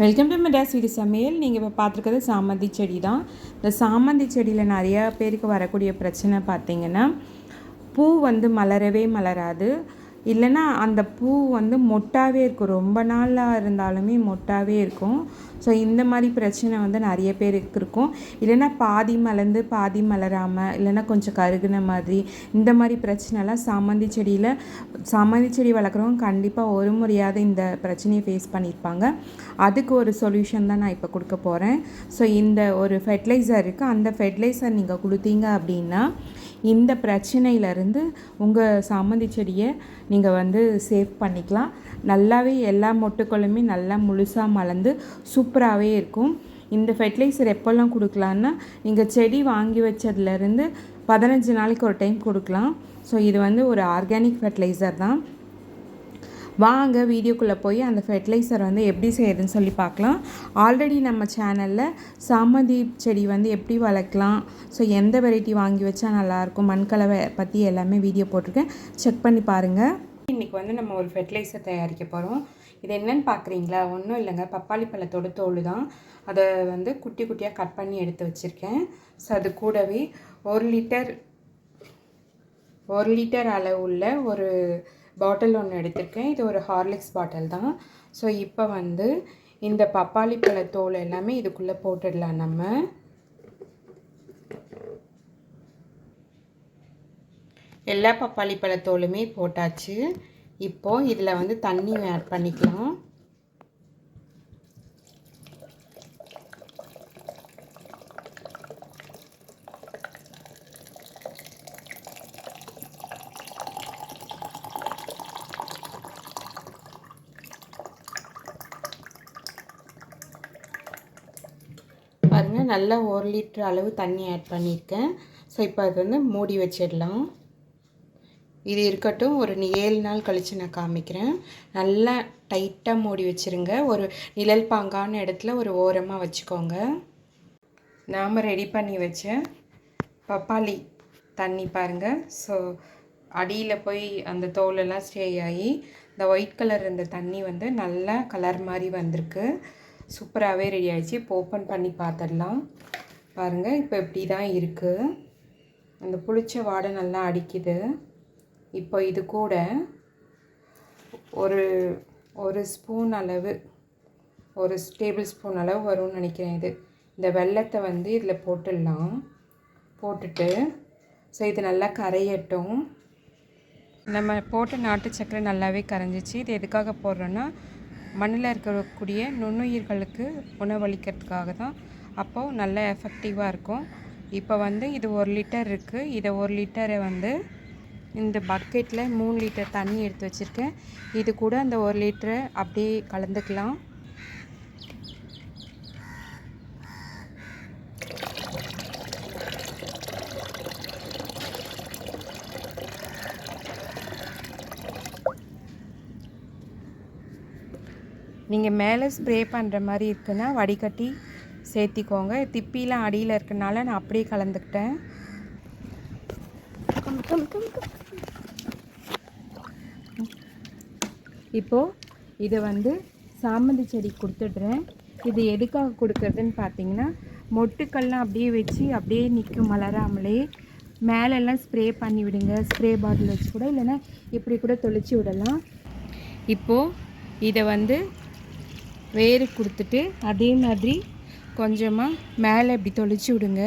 Welcome to Madras வீடு சமையல் நீங்கள் இப்போ பார்த்துருக்கிறது சாமந்தி செடி தான் இந்த சாமந்தி செடியில் நிறையா பேருக்கு வரக்கூடிய பிரச்சனை பார்த்திங்கன்னா பூ வந்து மலரவே மலராது. இல்லைன்னா அந்த பூ வந்து மொட்டாவே இருக்கும். ரொம்ப நாளாக இருந்தாலுமே மொட்டாகவே இருக்கும். ஸோ இந்த மாதிரி பிரச்சனை வந்து நிறைய பேருக்கு இருக்கும். இல்லைன்னா பாதி மலர்ந்து பாதி மலராமல் இல்லைன்னா கொஞ்சம் கருகுன மாதிரி இந்த மாதிரி பிரச்சனைலாம் சாமந்தி செடியில் சாமந்தி செடி வளர்க்குறவங்க கண்டிப்பாக ஒரு முறையாவது இந்த பிரச்சனையை ஃபேஸ் பண்ணியிருப்பாங்க. அதுக்கு ஒரு சொல்யூஷன் தான் நான் இப்போ கொடுக்க போகிறேன் ஸோ இந்த ஒரு ஃபெர்டிலைசர் இருக்குது அந்த ஃபெர்டிலைசர் நீங்கள் கொடுத்தீங்க அப்படின்னா இந்த பிரச்சனையிலேருந்து உங்கள் சாமந்தி செடியை நீங்கள் வந்து சேவ் பண்ணிக்கலாம். நல்லாவே எல்லா மொட்டுக்களுமே நல்லா முழுசாக மலர்ந்து சூப்பராகவே இருக்கும். இந்த ஃபெர்டிலைசர் எப்போல்லாம் கொடுக்கலான்னா நீங்கள் செடி வாங்கி வச்சதுலேருந்து பதினஞ்சு நாளைக்கு ஒரு டைம் கொடுக்கலாம். ஸோ இது வந்து ஒரு ஆர்கானிக் ஃபெர்டிலைசர் தான். வாங்க வீடியோக்குள்ளே போய் அந்த ஃபெர்டிலைசர் வந்து எப்படி செய்யறதுன்னு சொல்லி பார்க்கலாம். ஆல்ரெடி நம்ம சேனலில் சாமந்தி செடி வந்து எப்படி வளர்க்கலாம்? ஸோ எந்த வெரைட்டி வாங்கி வச்சா நல்லாயிருக்கும்? மண்கலவை பற்றி எல்லாமே வீடியோ போட்டிருக்கேன். செக் பண்ணி பாருங்கள் இன்றைக்கி வந்து நம்ம ஒரு ஃபெர்டிலைசர் தயாரிக்க போகிறோம் இது என்னென்னு பார்க்குறீங்களா? ஒன்றும் இல்லைங்க. பப்பாளி பழத்தோட தோல் தான். அதை வந்து குட்டி குட்டியாக கட் பண்ணி எடுத்து வச்சுருக்கேன். ஸோ அது கூடவே ஒரு லிட்டர் ஒரு லிட்டர் அளவுள்ள ஒரு பாட்டில் ஒன்று எடுத்திருக்கேன். இது ஒரு ஹார்லிக்ஸ் பாட்டில் தான். ஸோ இப்போ வந்து இந்த பப்பாளி பழ தோல் எல்லாமே இதுக்குள்ளே போட்டுடலாம் நம்ம. எல்லா பப்பாளி பழத்தோலுமே போட்டாச்சு. இப்போது இதில் வந்து தண்ணி ஆட் பண்ணிக்கலாம் பாருங்கள் நல்லா ஒரு லிட்டர் அளவு தண்ணி ஆட் பண்ணியிருக்கேன். ஸோ இப்போ அது வந்து மூடி வச்சிடலாம். இது இருக்கட்டும் ஒரு ஏழு நாள் கழித்து நான் காமிக்கிறேன். நல்லா டைட்டாக மூடி வச்சுருங்க. ஒரு நிழல் பாங்கான இடத்துல ஒரு ஓரமாக வச்சுக்கோங்க. நாம் ரெடி பண்ணி வச்ச பப்பாளி தண்ணி பாருங்கள் ஸோ அடியில் போய் அந்த தோலெல்லாம் ஸ்டே ஆகி இந்த ஒயிட் கலர் இந்த தண்ணி வந்து நல்லா கலர் மாதிரி வந்திருக்கு. சூப்பராகவே ரெடி ஆகிடுச்சு இப்போ ஓப்பன் பண்ணி பார்த்துடலாம். பாருங்கள் இப்போ இப்படி தான் இருக்குது அந்த புளிச்ச வாடை நல்லா அடிக்குது. இப்போ இது கூட ஒரு ஒரு ஸ்பூன் அளவு ஒரு டேபிள் ஸ்பூன் அளவு வரும்னு நினைக்கிறேன் இது. இந்த வெள்ளத்தை வந்து இதில் போட்டுடலாம். போட்டுட்டு ஸோ இது நல்லா கரையட்டும். நம்ம போட்ட நாட்டு சக்கரை நல்லாவே கரைஞ்சிச்சு. இது எதுக்காக போடுறோன்னா மண்ணில் இருக்கக்கூடிய நுண்ணுயிர்களுக்கு உணவளிக்கிறதுக்காக தான் அப்போது நல்ல எஃபெக்டிவாக இருக்கும். இப்போ வந்து இது ஒரு லிட்டர் இருக்குது இதை ஒரு லிட்டரை வந்து இந்த பக்கெட்டில் மூணு லிட்டர் தண்ணி எடுத்து வச்சுருக்கேன். இது கூட அந்த ஒரு லிட்டரை அப்படியே கலந்துக்கலாம். நீங்கள் மேலே ஸ்ப்ரே பண்ணுற மாதிரி இருக்குன்னா வடிகட்டி சேர்த்திக்கோங்க. திப்பிலாம் அடியில் இருக்கனால நான் அப்படியே கலந்துக்கிட்டேன். இப்போது இதை வந்து சாமந்தி செடி கொடுத்துட்றேன். இது எதுக்காக கொடுக்குறதுன்னு பார்த்தீங்கன்னா மொட்டுக்கள்லாம் அப்படியே வச்சு அப்படியே நிற்கும் மலராமலே. மேலெல்லாம் ஸ்ப்ரே பண்ணி விடுங்க. ஸ்ப்ரே பாட்டில் வச்சு கூட இல்லைன்னா இப்படி கூட தொளிச்சு விடலாம். இப்போது இதை வந்து வேறு கொடுத்துட்டு அதே மாதிரி கொஞ்சமாக மேலே இப்படி தொளிச்சு விடுங்க.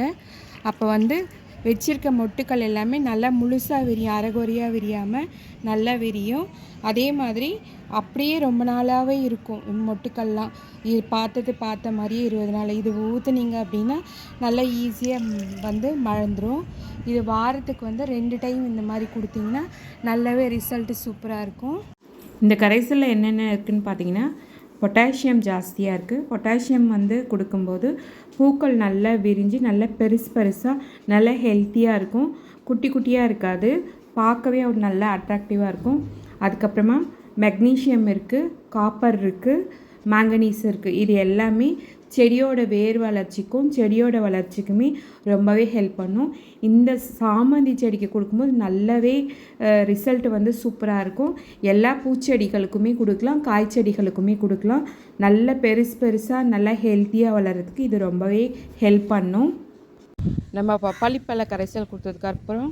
அப்போ வந்து வச்சிருக்க மொட்டுக்கள் எல்லாமே நல்லா முழுசாக விரியும் அரைகுறையாக விரியாமல் நல்லா விரியும். அதே மாதிரி அப்படியே ரொம்ப நாளாகவே இருக்கும் மொட்டுக்கள்லாம். இது பார்த்தது பார்த்த மாதிரியே இருபது நாள். இது ஊற்றுனீங்க அப்படின்னா நல்லா ஈஸியாக வந்து மழந்துடும் இது வாரத்துக்கு வந்து ரெண்டு டைம் இந்த மாதிரி கொடுத்தீங்கன்னா நல்லாவே ரிசல்ட்டு சூப்பராக இருக்கும். இந்த கரைசலில் என்னென்ன இருக்குதுன்னு பார்த்தீங்கன்னா பொட்டாசியம் ஜாஸ்தியாக இருக்குது பொட்டாசியம் வந்து கொடுக்கும்போது பூக்கள் நல்லா விரிஞ்சு நல்லா பெருசு பெருசாக நல்லா ஹெல்த்தியாக இருக்கும். குட்டி குட்டியாக இருக்காது. பார்க்கவே ஒரு நல்ல அட்ராக்டிவாக இருக்கும். அதுக்கப்புறமா மெக்னீஷியம் இருக்குது காப்பர் இருக்குது மேங்கனீஸ் இருக்குது இது எல்லாமே செடியோட வேர் வளர்ச்சிக்கும் செடியோட வளர்ச்சிக்குமே ரொம்பவே ஹெல்ப் பண்ணும். இந்த சாமந்தி செடிக்கு கொடுக்கும்போது நல்லாவே ரிசல்ட் வந்து சூப்பராக இருக்கும். எல்லா பூச்செடிகளுக்குமே கொடுக்கலாம் காய் செடிகளுக்குமே கொடுக்கலாம். நல்ல பெருசு பெருசாக நல்லா ஹெல்த்தியாக வளர்கிறதுக்கு இது ரொம்பவே ஹெல்ப் பண்ணும். நம்ம பப்பாளி பழ கரைசல் கொடுத்ததுக்கு அப்புறம்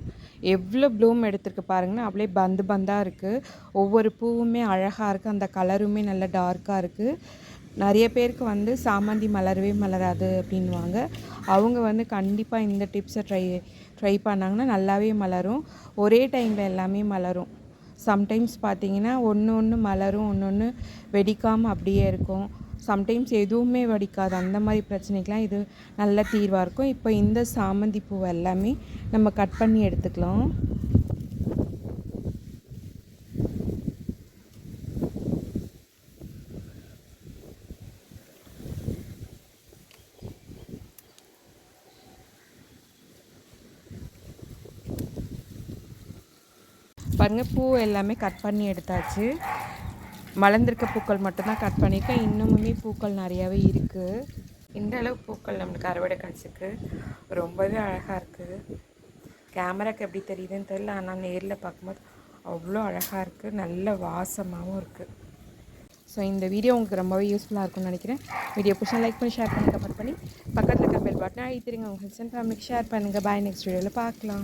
எவ்வளோ ப்ளூம் எடுத்துருக்கு பாருங்கன்னா அப்படியே பந்து பந்தாக இருக்குது ஒவ்வொரு பூவுமே அழகாக இருக்குது அந்த கலருமே நல்லா டார்க்காக இருக்குது நிறைய பேருக்கு வந்து சாமந்தி மலரவே மலராது அப்படின்வாங்க அவங்க வந்து கண்டிப்பாக இந்த டிப்ஸை ட்ரை ட்ரை பண்ணாங்கன்னா நல்லாவே மலரும். ஒரே டைமில் எல்லாமே மலரும். சம்டைம்ஸ் பார்த்தீங்கன்னா ஒன்று ஒன்று மலரும் ஒன்று ஒன்று வெடிக்காமல் அப்படியே இருக்கும். சம்டைம்ஸ் எதுவுமே வடிக்காது. அந்த மாதிரி பிரச்சனைக்கெலாம் இது நல்ல தீர்வாக இருக்கும். இப்போ இந்த சாமந்தி பூ எல்லாமே நம்ம கட் பண்ணி எடுத்துக்கலாம். பாருங்கள் பூ எல்லாமே கட் பண்ணி எடுத்தாச்சு. மலர்ந்திருக்க பூக்கள் மட்டும்தான் கட் பண்ணியிருக்கேன். இன்னுமுமே பூக்கள் நிறையாவே இருக்குது இந்த அளவு பூக்கள் நம்மளுக்கு அறுவடை கிடச்சிருக்கு. ரொம்பவே அழகாக இருக்குது கேமராக்கு எப்படி தெரியுதுன்னு தெரியல. ஆனால் நேரில் பார்க்கும்போது அவ்வளோ அழகாக இருக்குது நல்ல வாசமாகவும் இருக்குது ஸோ இந்த வீடியோ உங்களுக்கு ரொம்பவே யூஸ்ஃபுல்லாக இருக்கும்னு நினைக்கிறேன். வீடியோ பிடிச்சா லைக் பண்ணி ஷேர் பண்ணி கமெண்ட் பண்ணி. பக்கத்தில் இருக்க பெல் பட்டனை அழுத்திடுங்க உங்கள் ஃப்ரெண்ட்ஸ் அண்ட் ஃபேமிலிக்கு ஷேர் பண்ணுங்கள் பாய் நெக்ஸ்ட் வீடியோவில் பார்க்கலாம்.